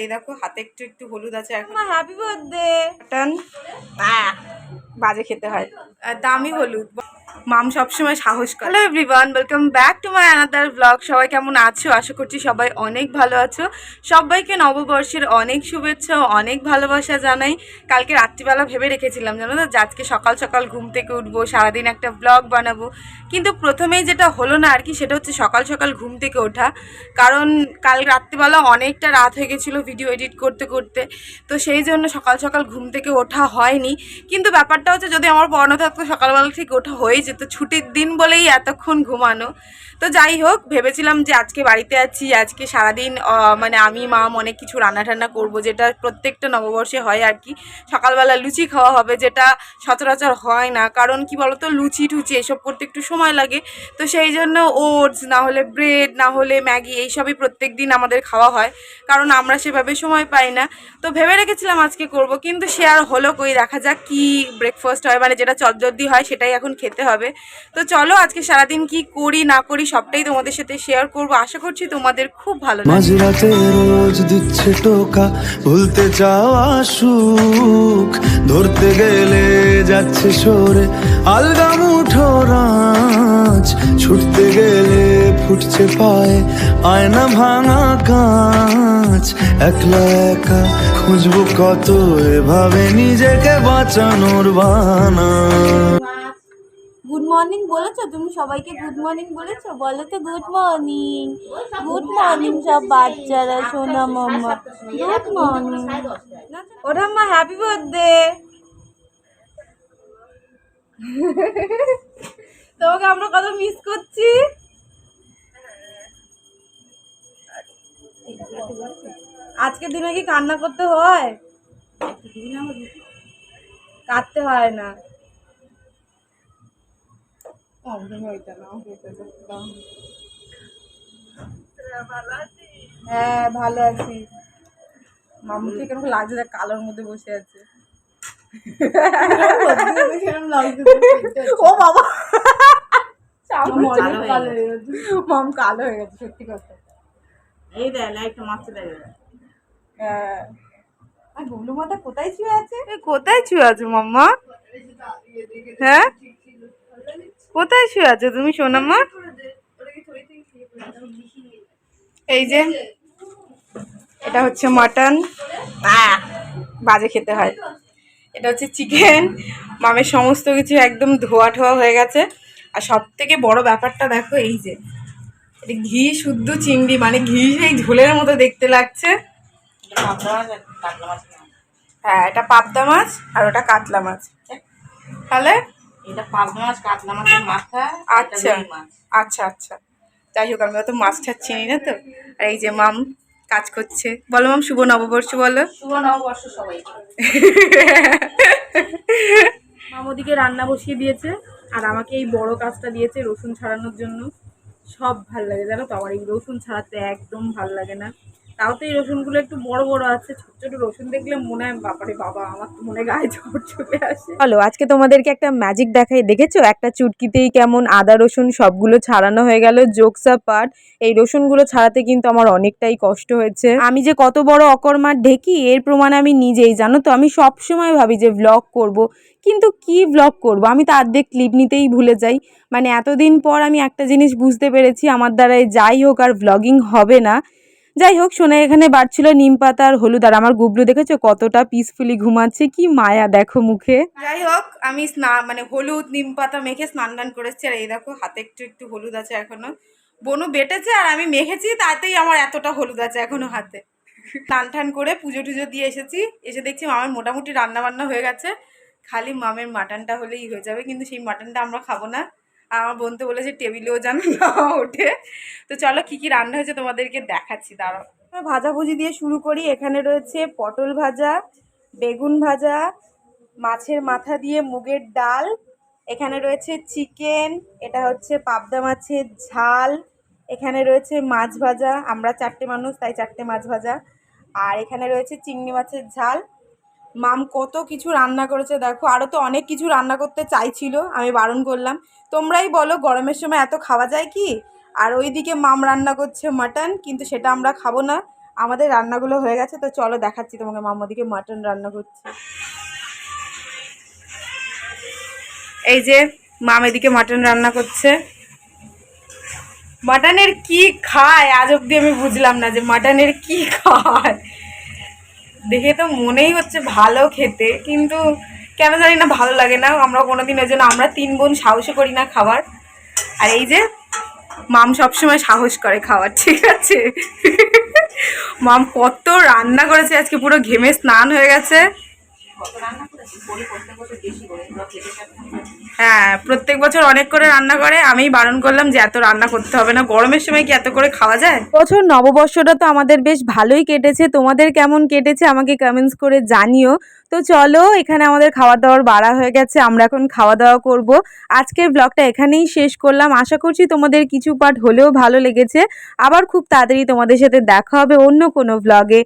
এই দেখো হাতে একটু একটু হলুদ আছে এখন। হ্যাপি বার্থডে টান বাজে খেতে হয়। দামি হলুদ। মাম সবসময় সাহস করে। Hello everyone welcome back to my another blog সবাই কেমন আছো? আশা করছি সবাই অনেক ভালো আছো। সবাইকে নববর্ষের অনেক শুভেচ্ছা অনেক ভালোবাসা জানাই। কালকে রাত্রিবেলা ভেবে রেখেছিলাম, জানো তো? আজকে সকাল সকাল ঘুম থেকে উঠবো, সারাদিন একটা ব্লগ বানাবো। কিন্তু প্রথমেই যেটা হলো না আর কি, সেটা হচ্ছে সকাল সকাল ঘুম থেকে ওঠা। কারণ কাল রাত্রিবেলা অনেকটা রাত হয়ে গেছিল ভিডিও এডিট করতে করতে। তো সেই জন্য সকাল সকাল ঘুম থেকে ওঠা হয়নি। কিন্তু ব্যাপারটা হচ্ছে যদি আমার পড়ানো থাকতো সকালবেলা ঠিক ওঠা হয়ে যেত ছুটির দিন বলেই এতক্ষণ ঘুমানো। তো যাই হোক, ভেবেছিলাম যে আজকে বাড়িতে আছি, আজকে সারাদিন মানে আমি মাম অনেক কিছু রান্না টান্না করব, যেটা প্রত্যেকটা নববর্ষে হয় আর কি। সকালবেলা লুচি খাওয়া হবে, যেটা সচরাচর হয় না, কারণ কি বলতো, লুচি টুচি এসব করতে একটু সময় লাগে। তো সেই জন্য ওটস, না হলে ব্রেড, না হলে ম্যাগি, এইসবই প্রত্যেক দিন আমাদের খাওয়া হয়, কারণ আমরা সেভাবে সময় পাই না। তো ভেবে রেখেছিলাম আজকে করব, কিন্তু সে আর হলো কই? দেখা যাক কি ব্রেকফাস্ট হয় মানে যেটা চটজলদি হয়, সেটাই এখন খেতে হবে। তো চলো আজকে সারাদিন কি করি, না করি সবটাই তোমাদের সাথে শেয়ার করব। আশা করছি তোমাদের খুব ভালো মাঝরাতে রোজ দিচ্ছে টোকা, ভুলতে চাওয়া সুখ ধরতে গেলে যাচ্ছে সরে আলগা মুঠো রাঁচ ছুটতে গেলে ফুটছে পায়ে, আয়না ভাঙা কাঁচ। একলা একা খুঁজবো কত, এভাবে নিজেকে বাঁচানোর বানা মর্নিং বলেছ? তুমি সবাইকে গুড মর্নিং বলেছ? বলো তো গুড মর্নিং গুড মর্নিং সব বাচ্চারা, সোনা মাম্মা গুড মর্নিং ওটা মা হ্যাপি বার্থডে তোমাকে আমরা কত মিস করছি? আজকের দিনে কি কান্না করতে হয়? কাটতে হয় না। হ্যাঁ ভালো আছি। মামুকে কেমন লাগছে? দেখ কালোর মধ্যে বসে আছে। ও বাবা। মাম কালো হয়ে গেছে। সত্যি কথা। এই দেয় লাইটটা মারতে দেয় হ্যাঁ। আর গুবলু মাথা কোথায় ছুঁয়ে আছে? কোথায় শুয়ে আছো মাম্মা? হ্যাঁ? কোথায় শুয়ে আছো তুমি সোনাম্মা এই যে, এটা হচ্ছে মাটন। বাজে খেতে হয়। এটা হচ্ছে চিকেন। মামের সমস্ত কিছু একদম ধোয়া ঠোয়া হয়ে গেছে। আর সব থেকে বড় ব্যাপারটা দেখো, এই যে, এটা ঘি শুদ্ধ চিংড়ি মানে ঘি সেই ঝোলের মতো দেখতে লাগছে। হ্যাঁ এটা পাবদা মাছ আর ওটা কাতলা মাছ। তাহলে এটা পাবদা মাছ কাতলা মাছের মাথা আচ্ছা। আচ্ছা আচ্ছা। যাই হোক আমি অত মাছ টাছ চিনি না তো? আর এই যে মাম কাজ করছে। বলো মাম শুভ নববর্ষ বলো। শুভ নববর্ষ সবাই মাম ওদিকে রান্না বসিয়ে দিয়েছে আর আমাকে এই বড় কাজটা দিয়েছে রসুন ছাড়ানোর জন্য। সব ভালো লাগে জানো তো? আমার এই রসুন ছাড়াতে একদম ভালো লাগে না। তাও তো এই রসুনগুলো একটু বড় বড় আছে, ছোট ছোট রসুন দেখলে মনে হয়, বাবারে বাবা, আমার তো মনে গায়ে ঝড় চলে আসে। হ্যালো আজকে তোমাদেরকে একটা ম্যাজিক দেখাই, দেখেছ? একটা চুটকিতেই কেমন আদা রসুন সবগুলো ছাড়ানো হয়ে গেল জোকসা পাট এই রসুনগুলো ছাড়াতে কিন্তু আমার অনেকটাই কষ্ট হয়েছে। আমি যে কত বড় অকর্মার ঢেকি, এর প্রমাণ আমি নিজেই, জানো তো? আমি সব সময় ভাবি যে ভ্লগ করব, কিন্তু কি ভ্লগ করব? আমি তো আর্ধেক ক্লিপ নিতেই ভুলে যাই। মানে এতদিন পর আমি একটা জিনিস বুঝতে পেরেছি, আমার দ্বারাই যাই হোক আর ভ্লগিং হবে না। যাই হোক শোনা এখানে বাড়ছিল নিম পাতা আর হলুদ, আর আমার গুবলু দেখেছ কতটা পিসফুলি ঘুমাচ্ছে? কি মায়া, দেখো মুখে। যাই হোক, আমি স্নান মানে হলুদ, নিম পাতা মেখে স্নান টান করেছি, আর এই দেখো, হাতে একটু একটু হলুদ আছে এখনও। বনু বেটেছে, আর আমি মেখেছি, তাতেই আমার এতটা হলুদ আছে এখনও হাতে। স্নান টান করে পুজো টুজো দিয়ে এসেছি, এসে দেখছি মামের মোটামুটি রান্না বান্না হয়ে গেছে। খালি মামের মাটনটা হলেই হয়ে যাবে, কিন্তু সেই মাটনটা আমরা খাব না। আমার বোন তো বলেছে, টেবিলেও যেন না ওঠে। তো চলো কী কী রান্না হয়েছে তোমাদেরকে দেখাচ্ছি, দাঁড়াও। ভাজাভুজি দিয়ে শুরু করি। এখানে রয়েছে পটল ভাজা, বেগুন ভাজা, মাছের মাথা দিয়ে মুগের ডাল, এখানে রয়েছে চিকেন, এটা হচ্ছে পাবদা মাছের ঝাল, এখানে রয়েছে মাছ ভাজা, আমরা চারটে মানুষ, তাই চারটে মাছ ভাজা। আর এখানে রয়েছে চিংড়ি মাছের ঝাল মাম কত কিছু রান্না করেছে, দেখো। আরও তো অনেক কিছু রান্না করতে চাইছিল, আমি বারণ করলাম। তোমরাই বলো, গরমের সময় এত খাওয়া যায় কি? আর ওইদিকে মাম রান্না করছে মাটন, কিন্তু সেটা আমরা খাব না। আমাদের রান্নাগুলো হয়ে গেছে, তো চলো দেখাচ্ছি তোমাকে মাম ওদিকে মাটন রান্না করছে। এই যে মাম এদিকে মাটন রান্না করছে। মাটনের কি খায়? আজ অব্দি আমি বুঝলাম না যে মাটনের কি খায়। দেখে তো মনেই হচ্ছে ভালো খেতে, কিন্তু কেন জানি না ভালো লাগে না। আমরা কোনোদিন ওই জন্য আমরা তিন বোন সাহসও করি না খাবার আর এই যে, মাম সবসময় সাহস করে খাওয়ার, ঠিক আছে? মাম কত রান্না করেছে, আজকে পুরো ঘেমে স্নান হয়ে গেছে। রান্না হ্যাঁ প্রত্যেক বছর অনেক করে রান্না করে। আমি বারণ করলাম যে এত রান্না করতে হবে না। গরমের সময় কি এত করে খাওয়া যায়? বছর নববর্ষটা তো আমাদের বেশ ভালোই কেটেছে। তোমাদের কেমন কেটেছে আমাকে কমেন্টস করে জানিও। তো চলো, এখানে আমাদের খাওয়া দাওয়ার বাড়া হয়ে গেছে। আমরা এখন খাওয়া দাওয়া করব। আজকের ব্লগটা এখানেই শেষ করলাম। আশা করছি তোমাদের কিছু পার্ট হলেও ভালো লেগেছে। আবার খুব তাড়াতাড়ি তোমাদের সাথে দেখা হবে অন্য কোনো ব্লগে